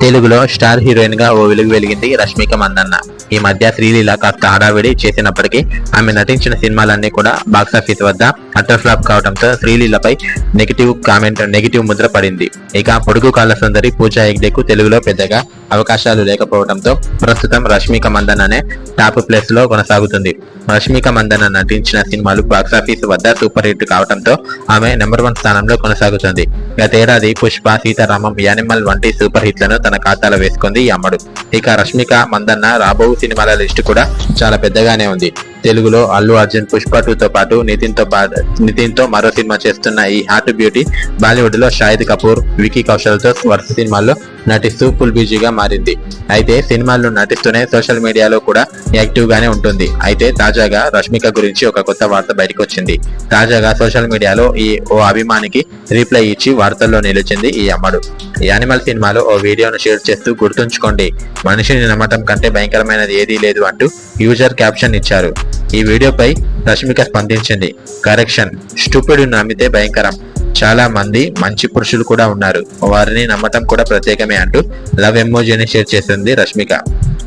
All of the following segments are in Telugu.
తెలుగులో స్టార్ హీరోయిన్గా ఓ వెలుగు వెలిగింది రష్మిక మందన్న. ఈ మధ్య శ్రీలీల కాస్త హడావిడి చేసినప్పటికీ ఆమె నటించిన సినిమాలన్నీ కూడా బాక్సాఫీస్ వద్ద అట్టర్ ఫ్లాప్ కావడంతో శ్రీలీలపై నెగిటివ్ కామెంట్ నెగిటివ్ ముద్ర పడింది. ఇక పొడుగు కాళ్ళ సుందరి పూజా హెగ్డేకు తెలుగులో పెద్దగా అవకాశాలు లేకపోవడంతో ప్రస్తుతం రష్మిక మందన్ అనే టాప్ ప్లేస్లో కొనసాగుతుంది. రష్మిక మందన్న నటించిన సినిమాలు బాక్సాఫీస్ వద్ద సూపర్ హిట్ కావడంతో ఆమె నెంబర్ వన్ స్థానంలో కొనసాగుతుంది. గతేడాది పుష్ప సీతారామం యానిమల్ వంటి సూపర్ హిట్లను తన ఖాతాలో వేసుకుంది ఈ అమ్మడు. ఇక రష్మిక మందన్న రాబో సినిమాల లిస్టు కూడా చాలా పెద్దగానే ఉంది. తెలుగులో అల్లు అర్జున్ పుష్ప టూ తో పాటు నితిన్తో పాటు నితిన్తో మరో సినిమా చేస్తున్న ఈ హార్ట్ బ్యూటీ బాలీవుడ్లో షాహిద్ కపూర్ వికీ కౌశల్తో వరుస సినిమాల్లో నటిస్తూ ఫుల్ బిజీగా మారింది. అయితే సినిమాల్లో నటిస్తూనే సోషల్ మీడియాలో కూడా యాక్టివ్ గానే ఉంటుంది. అయితే తాజాగా రష్మిక గురించి ఒక కొత్త వార్త బయటకు వచ్చింది తాజాగా సోషల్ మీడియాలో ఈ ఓ అభిమానికి రీప్లై ఇచ్చి వార్తల్లో నిలిచింది ఈ అమ్మడు. ఈ యానిమల్ సినిమాలో ఓ వీడియోను షేర్ చేస్తూ గుర్తుంచుకోండి. మనిషిని నమ్మటం కంటే భయంకరమైనది ఏదీ లేదు అంటూ యూజర్ క్యాప్షన్ ఇచ్చారు. ఈ వీడియోపై రష్మిక స్పందించింది. కరెక్షన్. స్టూపిడ్ నమ్మితే భయంకరం. చాలా మంది మంచి పురుషులు కూడా ఉన్నారు. వారిని నమ్మటం కూడా ప్రత్యేకమే అంటూ లవ్ ఎమోజీని షేర్ చేసింది రష్మిక.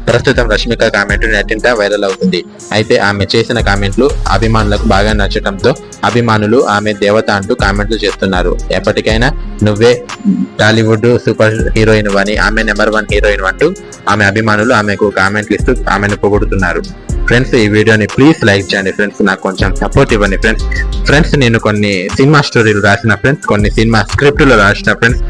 ప్రస్తుతం రష్మిక కామెంట్ నెట్టింట వైరల్ అవుతుంది. అయితే ఆమె చేసిన కామెంట్లు అభిమానులకు బాగా నచ్చడంతో అభిమానులు ఆమె దేవత అంటూ కామెంట్లు చేస్తున్నారు. ఎప్పటికైనా నువ్వే టాలీవుడ్ సూపర్ హీరోయిన్ అని ఆమె నెంబర్ వన్ హీరోయిన్ అంటూ ఆమె అభిమానులు ఆమెకు కామెంట్లు ఇస్తూ ఆమెను పొగుడుతున్నారు. ఫ్రెండ్స్ ఈ వీడియోని ప్లీజ్ లైక్ చేయండి ఫ్రెండ్స్. నాకు కొంచెం సపోర్ట్ ఇవ్వండి ఫ్రెండ్స్. ఫ్రెండ్స్ నేను కొన్ని సినిమా స్టోరీలు రాసిన ఫ్రెండ్స్ కొన్ని సినిమా స్క్రిప్టులు రాసిన ఫ్రెండ్స్.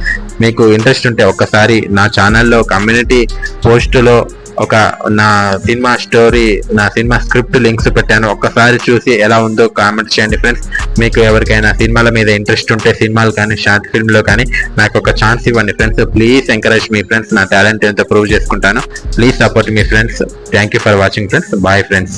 మీకు ఇంట్రెస్ట్ ఉంటే ఒక్కసారి నా ఛానల్లో కమ్యూనిటీ పోస్టులో ఒక నా సినిమా స్టోరీ నా సినిమా స్క్రిప్ట్ లింక్స్ పెట్టాను. ఒక్కసారి చూసి ఎలా ఉందో కామెంట్ చేయండి ఫ్రెండ్స్ మీకు ఎవరికైనా సినిమాల మీద ఇంట్రెస్ట్ ఉంటే సినిమాలు కానీ షార్ట్ ఫిల్మ్లో కానీ నాకు ఒక ఛాన్స్ ఇవ్వండి ఫ్రెండ్స్ ప్లీజ్ ఎంకరేజ్ మీ ఫ్రెండ్స్ నా టాలెంట్ ఎంతో ప్రూవ్ చేసుకుంటాను. Please support me friends thank you for watching friends bye friends